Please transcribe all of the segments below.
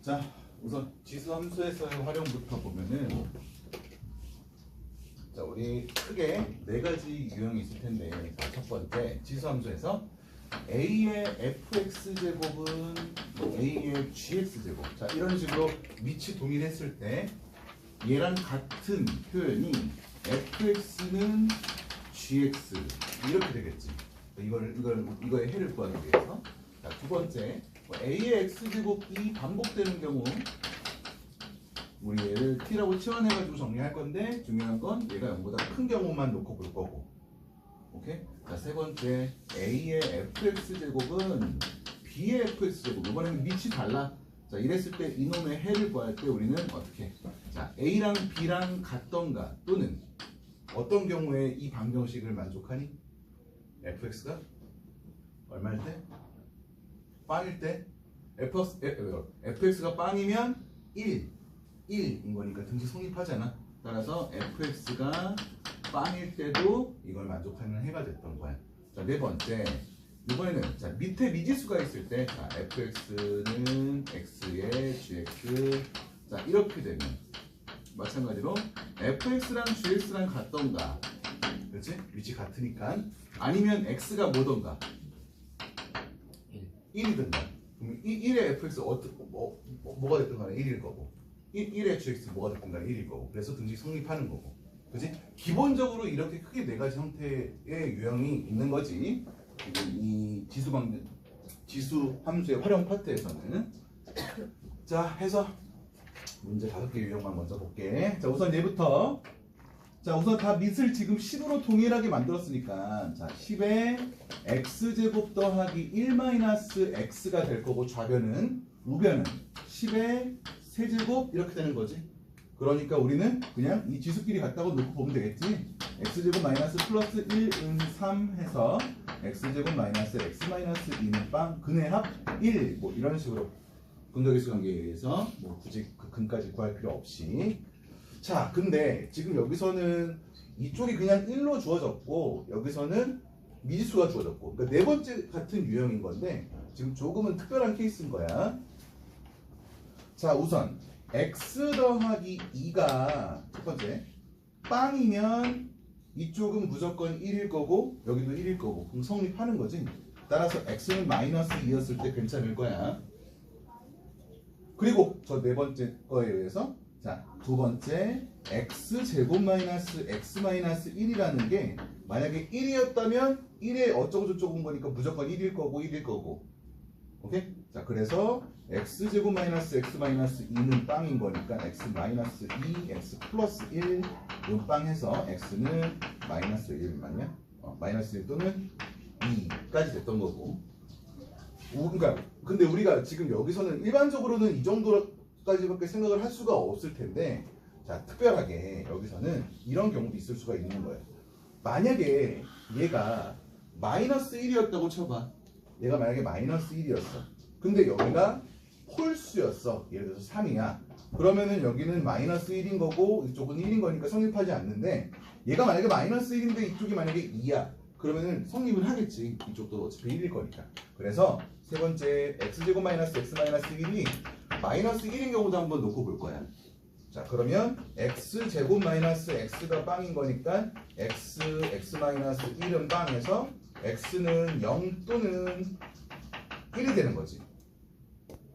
자, 우선 지수 함수에서의 활용부터 보면은 자, 우리 크게 네 가지 유형이 있을 텐데 자, 첫 번째 지수 함수에서 a의 fx 제곱은 뭐 a의 gx 제곱. 자 이런 식으로 위치 동일했을 때 얘랑 같은 표현이 fx는 gx. 이렇게 되겠지. 이걸 이걸 이거의 해를 구하기 위해서. 자, 두 번째 뭐 a의 x 제곱이 반복되는 경우 우리 얘를 t라고 치환해가지고 정리할 건데 중요한 건 얘가 0보다 큰 경우만 놓고 볼 거고. 오케이? 자, 세 번째. A의 fx 제곱은 b의 fx 제곱. 이번에는 밑이 달라. 자 이랬을 때 이놈의 해를 구할 때 우리는 어떻게? 자 a랑 b랑 같던가 또는 어떤 경우에 이 방정식을 만족하니? Fx가? 얼마일 때? 빵일 때 fx, fx가 빵이면 1 1인 거니까 등식 성립하잖아. 따라서 fx가 빵일 때도 이걸 만족하는 해가 됐던 거야. 자, 네 번째. 이번에는 자, 밑에 미지수가 있을 때 자, fx는 x의 gx 자, 이렇게 되면 마찬가지로 fx랑 gx랑 같던가. 그렇지? 위치 같으니까. 아니면 x가 뭐던가. 1이든가 그럼 1 의 fx 어떻게 뭐, 뭐, 뭐 가 됐든 간에 1일 거고 1, 1의 gx 뭐가 됐든 간에 1일 거고 그래서 등식 성립하는 거고 그지? 기본적으로 이렇게 크게 네 가지 형태의 유형이 있는 거지. 이 지수 방 지수 함수의 활용 파트에서는 자 해서 문제 다섯 개 유형만 먼저 볼게. 자 우선 얘부터 자 우선 다 밑을 지금 10으로 동일하게 만들었으니까 자 10에 x 제곱 더하기 1 마이너스 x가 될 거고 좌변은 우변은 10에 세제곱 이렇게 되는 거지. 그러니까 우리는 그냥 이 지수끼리 같다고 놓고 보면 되겠지. x제곱 마이너스 플러스 1 은 3 해서 x제곱 마이너스 x 마이너스 2는 빵 근의 합 1. 뭐 이런 식으로 근각계수 관계에 의해서 뭐 굳이 그 근까지 구할 필요 없이 자 근데 지금 여기서는 이쪽이 그냥 1로 주어졌고 여기서는 미지수가 주어졌고. 그러니까 네 번째 같은 유형인 건데 지금 조금은 특별한 케이스인 거야. 자 우선 x 더하기 2가 첫 번째. 빵이면 이쪽은 무조건 1일 거고 여기도 1일 거고. 그럼 성립하는 거지. 따라서 x는 마이너스 2였을 때 괜찮을 거야. 그리고 저 네 번째 거에 의해서 자 두 번째 x 제곱 마이너스 x 마이너스 1이라는 게 만약에 1이었다면 1에 어쩌고 저쩌고인 거니까 무조건 1일 거고 1일 거고 오케이? 자 그래서 x 제곱 마이너스 x 마이너스 2는 빵인 거니까 x 마이너스 2, x 플러스 1 눈빵해서 x는 마이너스 1 맞냐? 어, 마이너스 1 또는 2까지 됐던 거고 우- 그러니까 근데 우리가 지금 여기서는 일반적으로는 이 정도 까지밖에 생각을 할 수가 없을 텐데 자 특별하게 여기서는 이런 경우도 있을 수가 있는 거예요 만약에 얘가 마이너스 1이었다고 쳐봐 얘가 만약에 마이너스 1이었어. 근데 여기가 홀수였어. 예를 들어서 3이야. 그러면은 여기는 마이너스 1인 거고 이쪽은 1인 거니까 성립하지 않는데 얘가 만약에 마이너스 1인데 이쪽이 만약에 2야. 그러면은 성립을 하겠지. 이쪽도 어차피 1일 거니까. 그래서 세 번째 x제곱 마이너스 x 마이너스 1이 마이너스 1인 경우도 한번 놓고 볼 거야. 자 그러면 x제곱 마이너스 x가 빵인 거니까 x x 마이너스 1은 빵에서 x는 0 또는 1이 되는 거지.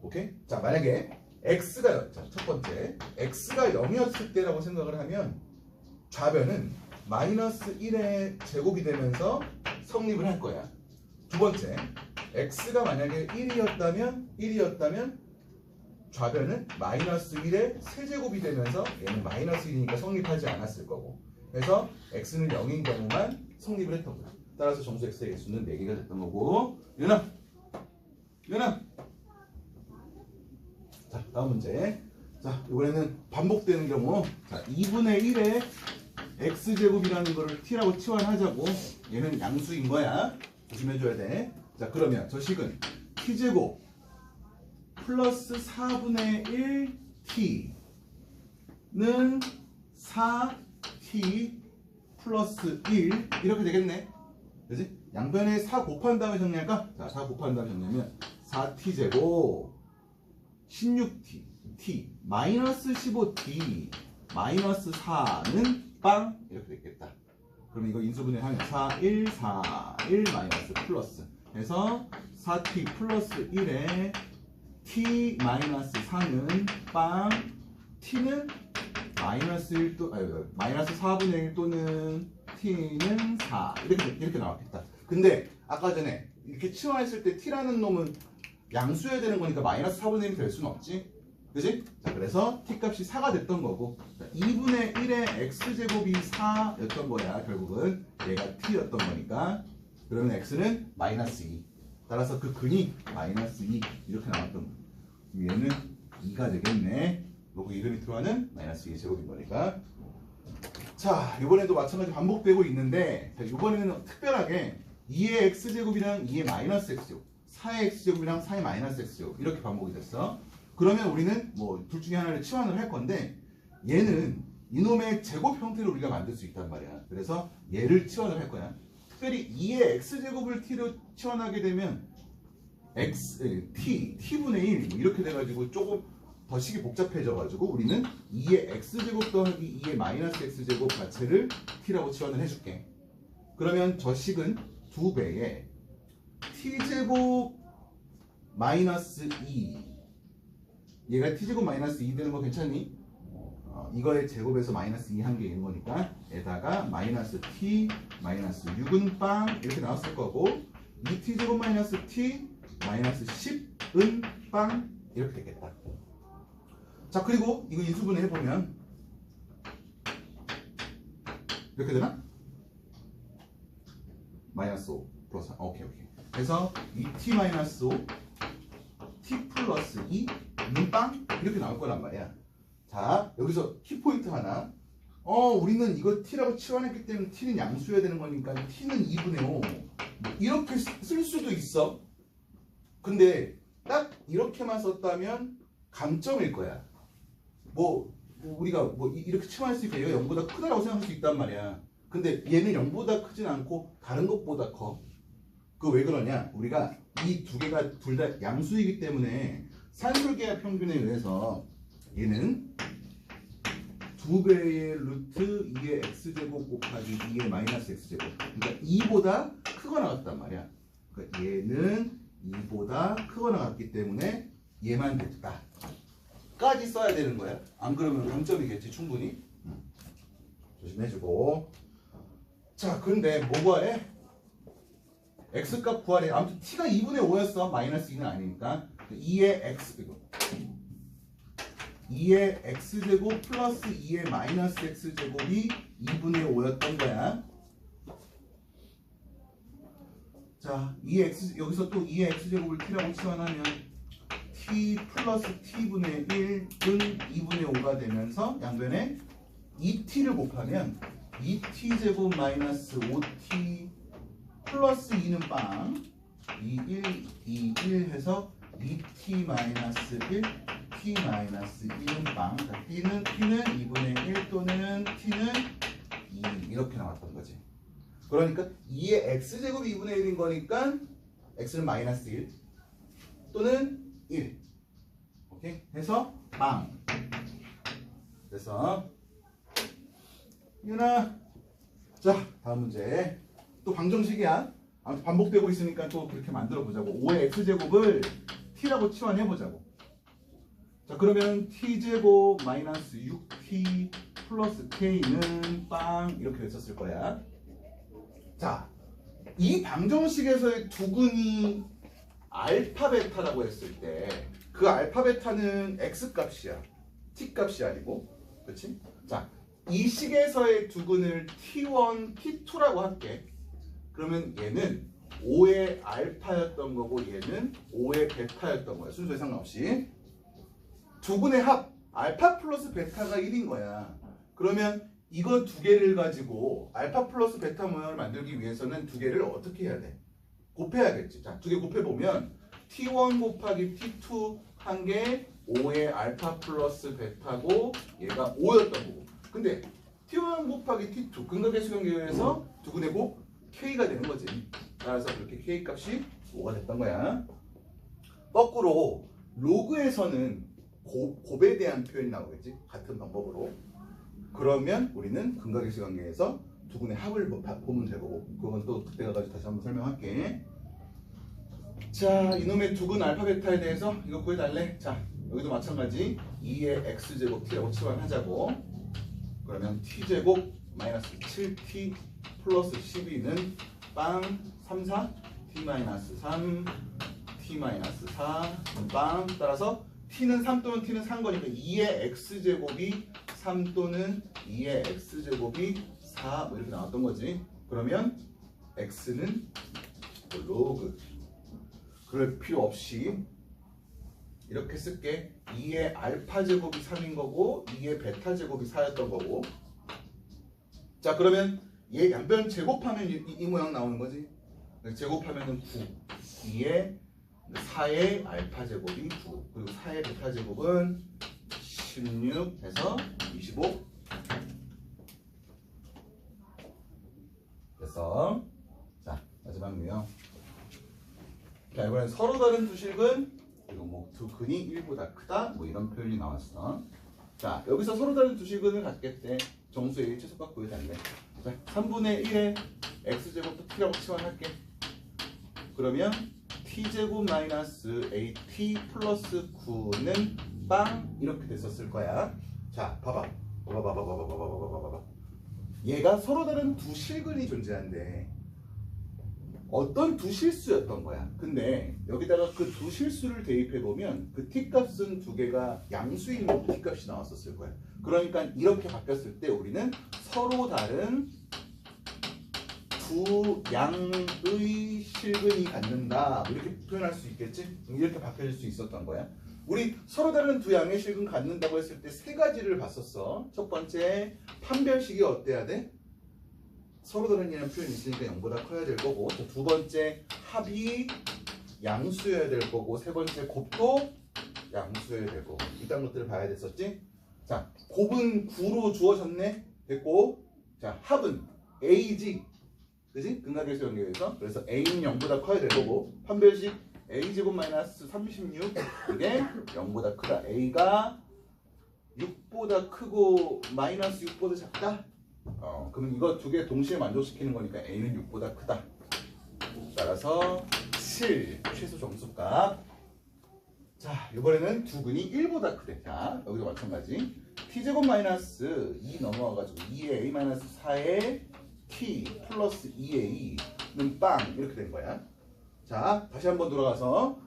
오케이? 자, 만약에 x가 자, 첫 번째 x가 0이었을 때라고 생각을 하면 좌변은 마이너스 1의 제곱이 되면서 성립을 할 거야. 두 번째 x가 만약에 1이었다면 1이었다면 좌변은 마이너스 1의 세제곱이 되면서 얘는 마이너스 1이니까 성립하지 않았을 거고. 그래서 x는 0인 경우만 성립을 했던 거야. 따라서 정수 x의 개수는 4개가 됐던 거고. 유나 유나 자 다음 문제. 자 이번에는 반복되는 경우. 자 2분의 1의 x제곱이라는 거를 t라고 치환하자고. 얘는 양수인 거야. 조심해줘야 돼자 그러면 저 식은 t제곱 플러스 4분의 1 t는 4t 플러스 1 이렇게 되겠네 그지? 양변에 4 곱한 다음에 정리할까? 자, 4 곱한 다음에 정리하면 4t제곱 16t t 마이너스 15t 마이너스 4는 빵 이렇게 됐겠다. 그럼 이거 인수분해 하면 4, 1, 4, 1 마이너스 플러스 해서 4t 플러스 1에 t 마이너스 4는 빵 t는 마이너스 1 또, 아니, 마이너스 4분의 1 또는 t는 4 이렇게 이렇게 나왔겠다. 근데 아까 전에 이렇게 치환했을 때 t라는 놈은 양수해야 되는 거니까 마이너스 4분의 1이 될 수는 없지. 그지? 자, 그래서 t 값이 4가 됐던 거고 2분의 1의 x제곱이 4였던 거야 결국은 얘가 t였던 거니까 그러면 x는 마이너스 2 따라서 그 근이 마이너스 2 이렇게 나왔던 거 얘는 2가 되겠네. 로그 이그리트와는 마이너스 2의 제곱인 거니까. 자 이번에도 마찬가지 반복되고 있는데 자, 이번에는 특별하게 2의 x제곱이랑 2의 마이너스 x제곱 4의 x제곱이랑 4의 마이너스 x제곱 이렇게 반복이 됐어. 그러면 우리는 뭐 둘 중에 하나를 치환을 할 건데 얘는 이놈의 제곱 형태로 우리가 만들 수 있단 말이야. 그래서 얘를 치환을 할 거야 특별히 2의 x제곱을 t로 치환하게 되면 x, 에, t, t분의 1뭐 이렇게 돼가지고 조금 더 식이 복잡해져가지고 우리는 2의 x제곱 더하기 2의 마이너스 x제곱 자체를 t라고 치환을 해줄게 그러면 저 식은 두 배에 t제곱 마이너스 2 얘가 t제곱 마이너스 2 되는 거 괜찮니? 어, 이거의 제곱에서 마이너스 2 한 개 있는 거니까 에다가 마이너스 t 마이너스 6은 빵 이렇게 나왔을 거고 2t제곱 마이너스 t 마이너스 10은 빵 이렇게 되겠다. 자 그리고 이거 인수분해 해보면 이렇게 되나? 마이너스 5 플러스 4 오케이 오케이. 그래서 2t 마이너스 5 t 플러스 2 눈빵 이렇게 나올 거란 말이야 자 여기서 키포인트 하나. 어 우리는 이거 t라고 치환했기 때문에 t는 양수해야 되는 거니까 t는 2분의 5뭐 이렇게 쓰- 쓸 수도 있어. 근데 딱 이렇게만 썼다면 감점일 거야. 뭐, 뭐 우리가 뭐 이- 이렇게 치환했으니까 얘가 0보다 크다라고 생각할 수 있단 말이야. 근데 얘는 0보다 크진 않고 다른 것보다 커. 그 왜 그러냐? 우리가 이 두 개가 둘 다 양수이기 때문에 산술계합 평균에 의해서 얘는 두 배의 루트 2의 x제곱 곱하기 2의 마이너스 x제곱. 그러니까 2보다 크거나 같단 말이야. 그러니까 얘는 2보다 크거나 같기 때문에 얘만 됐다. 까지 써야 되는 거야. 안 그러면 감점이겠지 충분히? 음. 조심해주고. 자 근데 뭐 구하래? x값 구하래. 아무튼 t가 2분의 5였어. 마이너스 2는 아니니까. 2의 x 이거 2의 x제곱 플러스 2의 마이너스 x제곱이 2분의 5였던 거야. 자, 2의 x 여기서 또 2의 x제곱을 t라고 치환하면 t 플러스 t분의 1은 2분의 5가 되면서 양변에 2t를 곱하면 2t제곱 마이너스 5t 플러스 2는 빵 2, 1, 2, 1 해서 2t 마이너스 1 t 마이너스 2는 빵 자, t는 t는 2분의 1 또는 t는 2 이렇게 나왔던 거지. 그러니까 2의 x제곱 2분의 1인 거니까 x는 마이너스 1 또는 1 오케이? 해서 빵 그래서 유나 자 다음 문제. 또 방정식이야. 아무튼 반복되고 있으니까 또 그렇게 만들어 보자고. 5의 x제곱을 t라고 치환해 보자고 자 그러면 t제곱 마이너스 6t 플러스 k는 빵 이렇게 됐었을 거야. 자 이 방정식에서의 두근이 알파 베타라고 했을 때 그 알파 베타는 x 값이야. t 값이 아니고. 그렇지 자 이 식에서의 두근을 t1 t2라고 할게. 그러면 얘는 5의 알파였던 거고 얘는 5의 베타였던 거야. 순서에 상관없이. 두 분의 합 알파 플러스 베타가 1인 거야. 그러면 이거 두 개를 가지고 알파 플러스 베타 모양을 만들기 위해서는 두 개를 어떻게 해야 돼? 곱해야겠지. 자, 두 개 곱해 보면 t1 곱하기 t2 한게 5의 알파 플러스 베타고 얘가 5였던 거고. 근데 t1 곱하기 t2 근각의 수경계에서 두 분의 곱 k가 되는 거지. 따라서 그렇게 k 값이 5가 됐던 거야. 거꾸로 로그에서는 곱, 곱에 대한 표현이 나오겠지? 같은 방법으로. 그러면 우리는 근각역시 관계에서 두 분의 합을 보면 되고 그건 또 그때 가가지고 다시 한번 설명할게. 자 이놈의 두근 알파 베타에 대해서 이거 구해달래? 자 여기도 마찬가지. 2의 x제곱 t라고 치환 하자고. 그러면 t제곱 마이너스 7t 플러스 12는 빵 3, 4 t 마이너스 3 t 마이너스 4, 빵 따라서 t는 3 또는 t는 3 거니까 2의 x제곱이 3 또는 2의 x제곱이 4 뭐 이렇게 나왔던 거지. 그러면 x는 로그 그럴 필요 없이 이렇게 쓸게. 2의 알파 제곱이 3인 거고 2의 베타 제곱이 4였던 거고. 자 그러면 얘 양변 제곱하면 이, 이- 이 모양 나오는 거지. 제곱하면은 9 2의 4의 알파 제곱이 9 그리고 4의 베타 제곱은 16 해서 25 됐어. 자 마지막 유형 자 이번엔 서로 다른 두 식은 그리고 뭐두 근이 1보다 크다? 뭐 이런 표현이 나왔어. 자 여기서 서로 다른 두 식을 갖겠대. 정수의 최소값 구해달래. 자 3분의 1의 x제곱도 t라고 치환할게. 그러면 t제곱 마이너스 at 플러스 9는 빵 이렇게 됐었을 거야. 자 봐봐. 봐봐 봐봐 봐봐 봐봐 봐봐 봐봐 얘가 서로 다른 두 실근이 존재한대 어떤 두 실수였던 거야. 근데 여기다가 그 두 실수를 대입해 보면 그 t 값은 두 개가 양수인 t 값이 나왔었을 거야. 그러니까 이렇게 바뀌었을 때 우리는 서로 다른 두 양의 실근이 갖는다. 뭐 이렇게 표현할 수 있겠지? 이렇게 바뀌어질 수 있었던 거야. 우리 서로 다른 두 양의 실근 갖는다고 했을 때 세 가지를 봤었어. 첫 번째 판별식이 어때야 돼? 서로 다른 이라는 표현이 있으니까 0보다 커야 될 거고. 또두 번째 합이 양수여야 될 거고. 세 번째 곱도 양수여야 될 거고. 이딴 것들을 봐야 됐었지? 자 곱은 9로 주어졌네? 됐고 자 합은 a지 그지? 근각에서 연결해서 그래서 a는 0보다 커야 될 거고 판별식 a제곱 마이너스 36 이게 0보다 크다. A가 6보다 크고 마이너스 6보다 작다? 어, 그러면 이거 두 개 동시에 만족시키는 거니까 a는 6보다 크다. 따라서 7 최소 정수값. 자 이번에는 두 근이 1보다 크대. 자 여기도 마찬가지. T제곱 마이너스 2 넘어와가지고 2의 a 마이너스 4의 t 플러스 2a는 빵 이렇게 된 거야. 자 다시 한번 돌아가서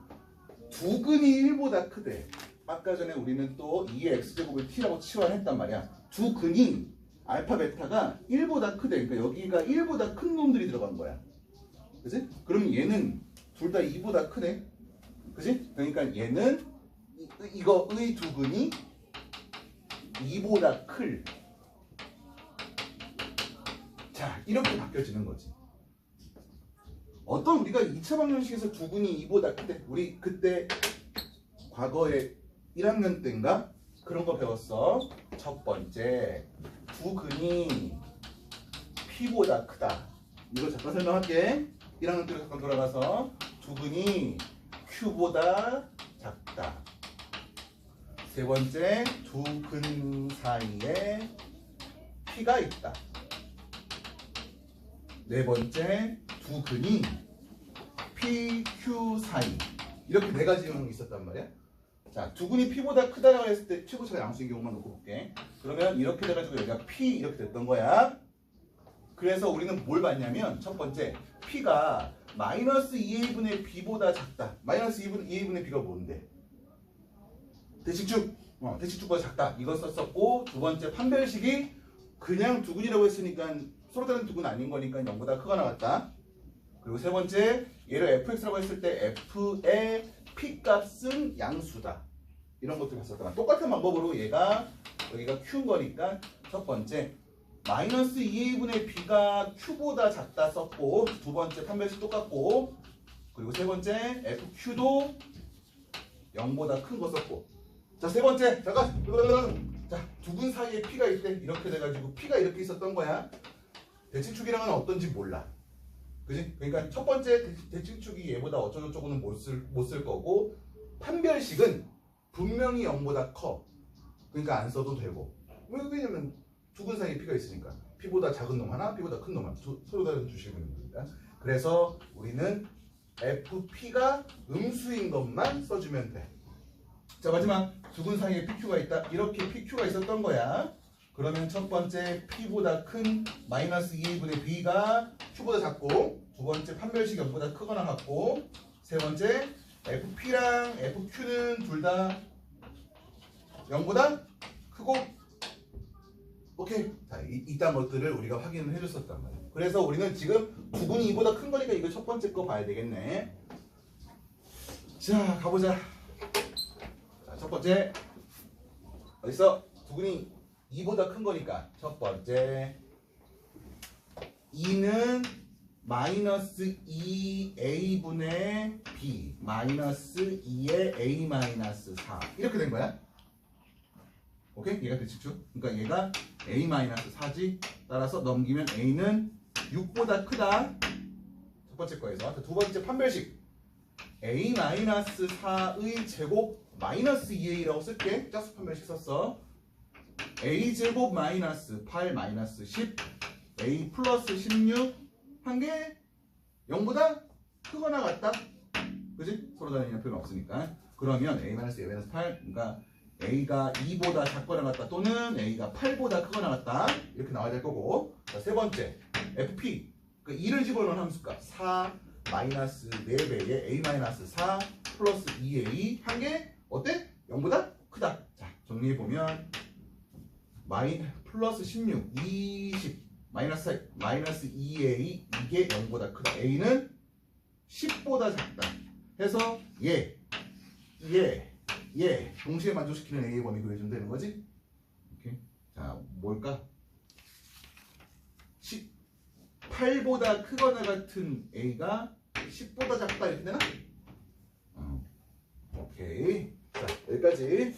두 근이 1보다 크대. 아까 전에 우리는 또 2의 x제곱을 t라고 치환했단 말이야. 두 근이 알파 베타가 1보다 크대. 그러니까 여기가 1보다 큰 놈들이 들어간 거야. 그지? 그럼 얘는 둘 다 2보다 크네. 그지? 그러니까 얘는 이, 이거의 두 근이 2보다 클 자, 이렇게 바뀌어지는 거지. 어떤 우리가 2차 방정식에서 두 근이 2보다 크대. 우리 그때 과거에 1학년 때인가 그런 거 배웠어. 첫 번째, 두 근이 P보다 크다. 이거 잠깐 설명할게. 1학년 때로 잠깐 돌아가서 두 근이 Q보다 작다. 세 번째, 두 근 사이에 P가 있다. 네 번째 두 근이 PQ 사이 이렇게 네 가지 형이 있었단 말이야. 자, 두 근이 P보다 크다라고 했을 때 최고차가 양수인 경우만 놓고 볼게. 그러면 이렇게 돼가지고 여기가 P 이렇게 됐던 거야. 그래서 우리는 뭘 봤냐면 첫 번째 P가 마이너스 2a분의 b보다 작다. 마이너스 2분, 2a분의 b가 뭔데? 대칭축. 어, 대칭축보다 작다. 이거 썼었고 두 번째 판별식이 그냥 두 근이라고 했으니까 서로 다른 두근 아닌 거니까 0보다 크가 나왔다. 그리고 세 번째 얘를 fx라고 했을 때 f의 p 값은 양수다. 이런 것들 봤었다. 똑같은 방법으로 얘가 여기가 q인 거니까 첫 번째 마이너스 2a분의 b가 q보다 작다 썼고 두 번째 판별식 똑같고 그리고 세 번째 fq도 0보다 큰 거 썼고 자 세 번째 잠깐 자두 분 사이에 p가 있대 이렇게 돼가지고 p가 이렇게 있었던 거야 대칭축이랑은 어떤지 몰라 그지? 그러니까 첫 번째 대- 대칭축이 얘보다 어쩌고저쩌고는 못 쓸 못 쓸 거고 판별식은 분명히 0보다 커. 그러니까 안 써도 되고. 왜 왜냐면 두근 사이에 P가 있으니까. P보다 작은 놈 하나, P보다 큰 놈 하나. 두- 서로 다른 주식을 겁니다. 그래서 우리는 FP가 음수인 것만 써주면 돼. 자 마지막 두근 사이에 PQ가 있다. 이렇게 PQ가 있었던 거야. 그러면 첫 번째 P보다 큰 마이너스 2분의 B가 Q보다 작고 두 번째 판별식 0보다 크거나 같고 세 번째 FP랑 FQ는 둘 다 0보다 크고. 오케이. 자 이, 이딴 것들을 우리가 확인을 해줬었단 말이야 그래서 우리는 지금 두근이 2보다 큰 거니까 이거 첫 번째 거 봐야 되겠네. 자 가보자. 자, 첫 번째. 어딨어? 두근이 2보다 큰 거니까. 첫 번째. 2는 마이너스 2a분의 b 마이너스 2의 a 마이너스 4 이렇게 된 거야? 오케이? 얘가 대칭축 그러니까 얘가 a 마이너스 4지 따라서 넘기면 a는 6보다 크다. 첫 번째 거에서. 자, 두 번째 판별식. A 마이너스 4의 제곱 마이너스 2a라고 쓸게. 짝수 판별식 썼어 a 제곱 마이너스 8 마이너스 10 a 플러스 16 한 개 0보다 크거나 같다. 그지? 서로 다른 표현 없으니까. 그러면 a 마이너스 a 마이너스 8 그러니까 a가 2보다 작거나 같다 또는 a가 8보다 크거나 같다. 이렇게 나와야 될 거고. 자, 세 번째. fp 그 2를 집어넣은 함수값 4 마이너스 4배의 a 마이너스 4 플러스 2a 한 개 어때? 0보다 크다. 자 정리해보면 마이 플러스 16 20 마이너스 마이너스 2a 이게 0보다 크다 a는 10보다 작다 해서 얘, 얘, 얘 동시에 만족시키는 a의 범위 그려주면 되는 거지? 오케이. 자 뭘까? 10, 8보다 크거나 같은 a가 10보다 작다 이렇게 되나? 어. 오케이 자 여기까지